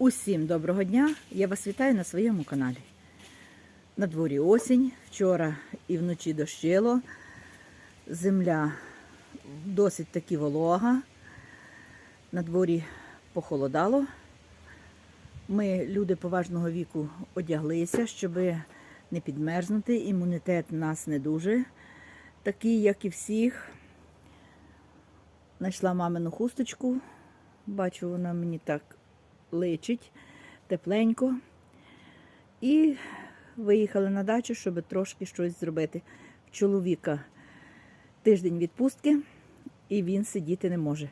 Усім доброго дня! Я вас вітаю на своєму каналі. На дворі осінь, вчора і вночі дощило. Земля досить таки волога. На дворі похолодало. Ми, люди поважного віку, одяглися, щоб не підмерзнути. Імунітет у нас не дуже такий, як і всіх. Знайшла мамину хусточку. Бачу, вона мені так личить тепленько. І виїхали на дачу, щоб трошки щось зробити. В чоловіка тиждень відпустки, і він сидіти не може.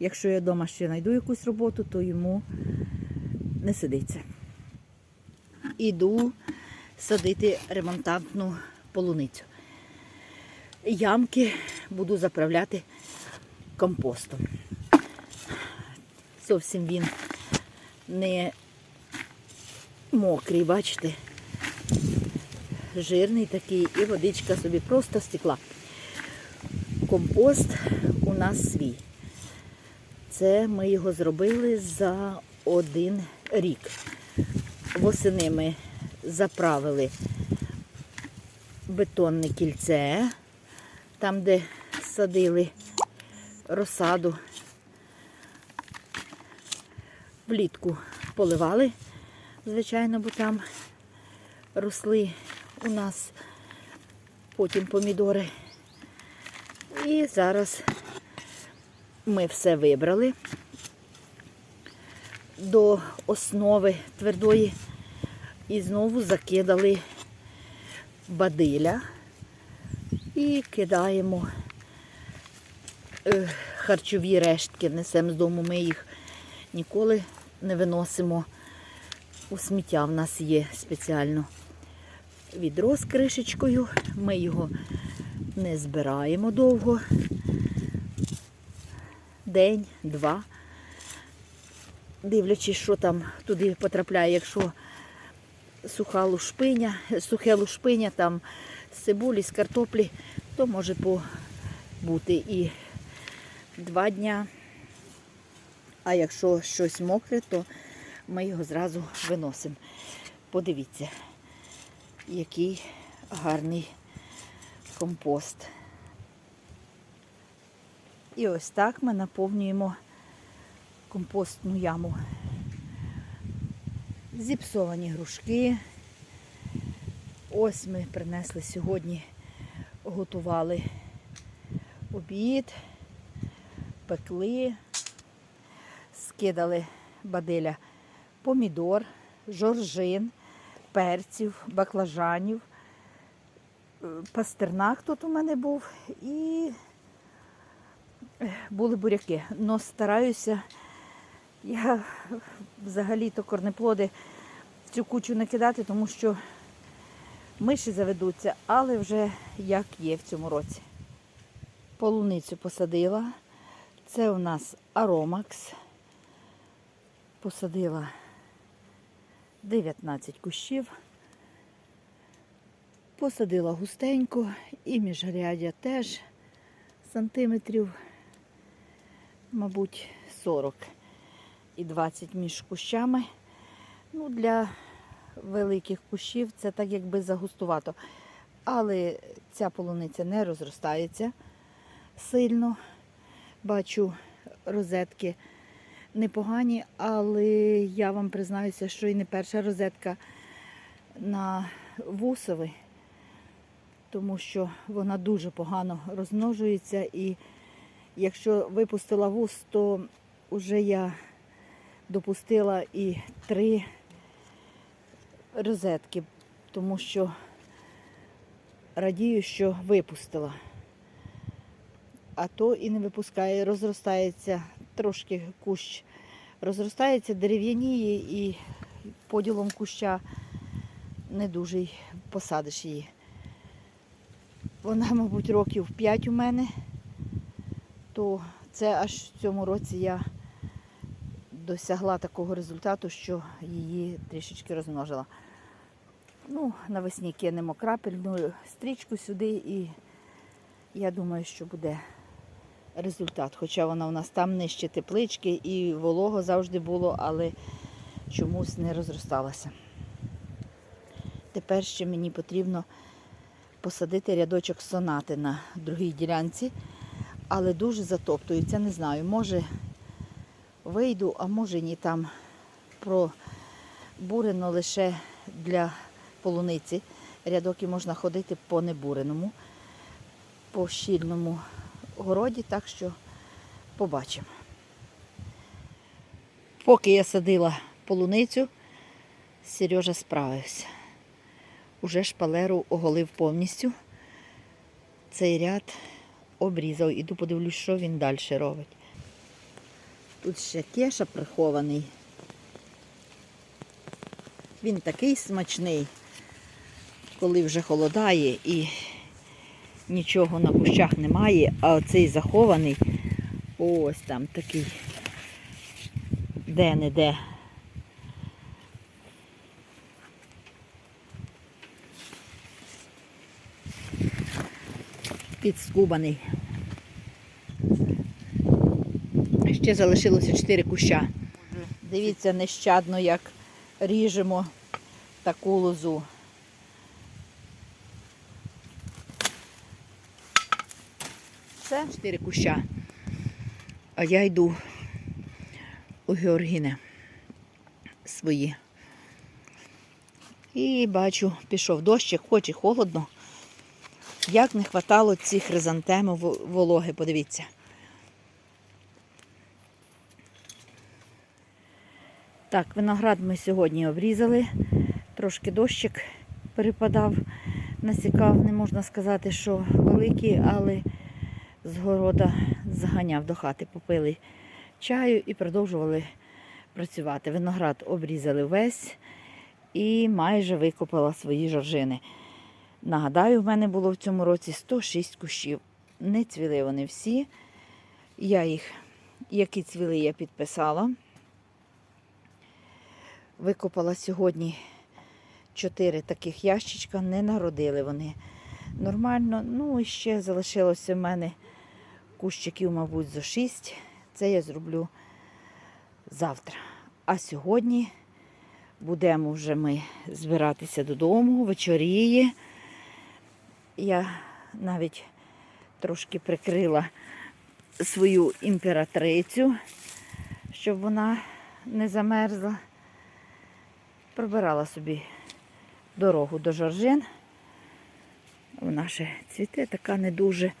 Якщо я вдома ще знайду якусь роботу, то йому не сидиться. Іду садити ремонтантну полуницю. Ямки буду заправляти компостом. Зовсім він не мокрий, бачите? Жирний такий, і водичка собі просто стекла. Компост у нас свій. Це ми його зробили за один рік. Восени ми заправили бетонне кільце, там, де садили розсаду. Влітку поливали, звичайно, бо там росли у нас потім помідори. І зараз ми все вибрали до основи твердої і знову закидали бадиля і кидаємо е, харчові рештки, несемо з дому, ми їх ніколи не виносимо у сміття. В нас є спеціально відро з кришечкою. Ми його не збираємо довго. День, два. Дивлячись, що там туди потрапляє, якщо суха лушпиня, сухе лушпиня, там з цибулі, з картоплі, то може бути і два дня. А якщо щось мокре, то ми його зразу виносимо. Подивіться, який гарний компост. І ось так ми наповнюємо компостну яму. Зіпсовані грушки. Ось ми принесли сьогодні, готували обід, пекли скидали бадиля помідор, жоржин, перців, баклажанів, е, пастернак тут у мене був і були буряки. Но стараюся, я взагалі-то корнеплоди цю кучу не кидати, тому що миші заведуться, але вже як є в цьому році. Полуницю посадила. Це у нас аромакс посадила 19 кущів, посадила густенько і міжрядя теж сантиметрів, мабуть, 40 і 20 між кущами. Ну, Для великих кущів це так якби загустувато. Але ця полуниця не розростається сильно. Бачу розетки непогані, але я вам признаюся, що і не перша розетка на вусови, тому що вона дуже погано розмножується. І якщо випустила вус, то вже я допустила і три розетки, тому що радію, що випустила. А то і не випускає, розростається трошки кущ розростається, дерев'яніє і поділом куща не дуже посадиш її. Вона, мабуть, років 5 у мене, то це аж в цьому році я досягла такого результату, що її трішечки розмножила. Ну, навесні кинемо крапельну стрічку сюди і я думаю, що буде результат. Хоча вона у нас там нижче теплички і волого завжди було, але чомусь не розросталася. Тепер ще мені потрібно посадити рядочок сонати на другій ділянці, але дуже затоптується. Не знаю, може вийду, а може ні там пробурено лише для полуниці. Рядок і можна ходити по небуреному, по щільному городі, так що побачимо. Поки я садила полуницю, Сережа справився. Уже шпалеру оголив повністю. Цей ряд обрізав. Іду подивлюсь, що він далі робить. Тут ще кеша прихований. Він такий смачний, коли вже холодає і нічого на кущах немає, а оцей захований ось там такий де-не-де. Підскубаний. Ще залишилося 4 куща. Дивіться нещадно, як ріжемо таку лозу. Це 4 куща. А я йду у Георгіне свої. І бачу, пішов дощик, хоч і холодно. Як не хватало цих хризантем вологи, подивіться. Так, виноград ми сьогодні обрізали. Трошки дощик перепадав, насікав, не можна сказати, що великий, але з города зганяв до хати, попили чаю і продовжували працювати. Виноград обрізали весь і майже викопала свої жоржини. Нагадаю, в мене було в цьому році 106 кущів. Не цвіли вони всі. Я їх, які цвіли, я підписала. Викопала сьогодні 4 таких ящичка, не народили вони нормально. Ну і ще залишилося в мене кущиків, мабуть, зо 6. Це я зроблю завтра. А сьогодні будемо вже ми збиратися додому, вечоріє. Я навіть трошки прикрила свою імператрицю, щоб вона не замерзла. Пробирала собі дорогу до Жоржин. Вона ще цвіте, така не дуже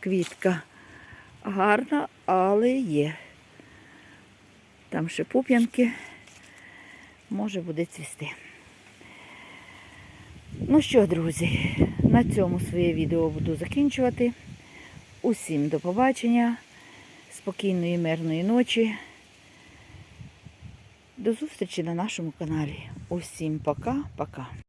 квітка гарна, але є. Там ще пуп'янки, може буде цвісти. Ну що, друзі, на цьому своє відео буду закінчувати. Усім до побачення, спокійної, мирної ночі. До зустрічі на нашому каналі. Усім пока-пока.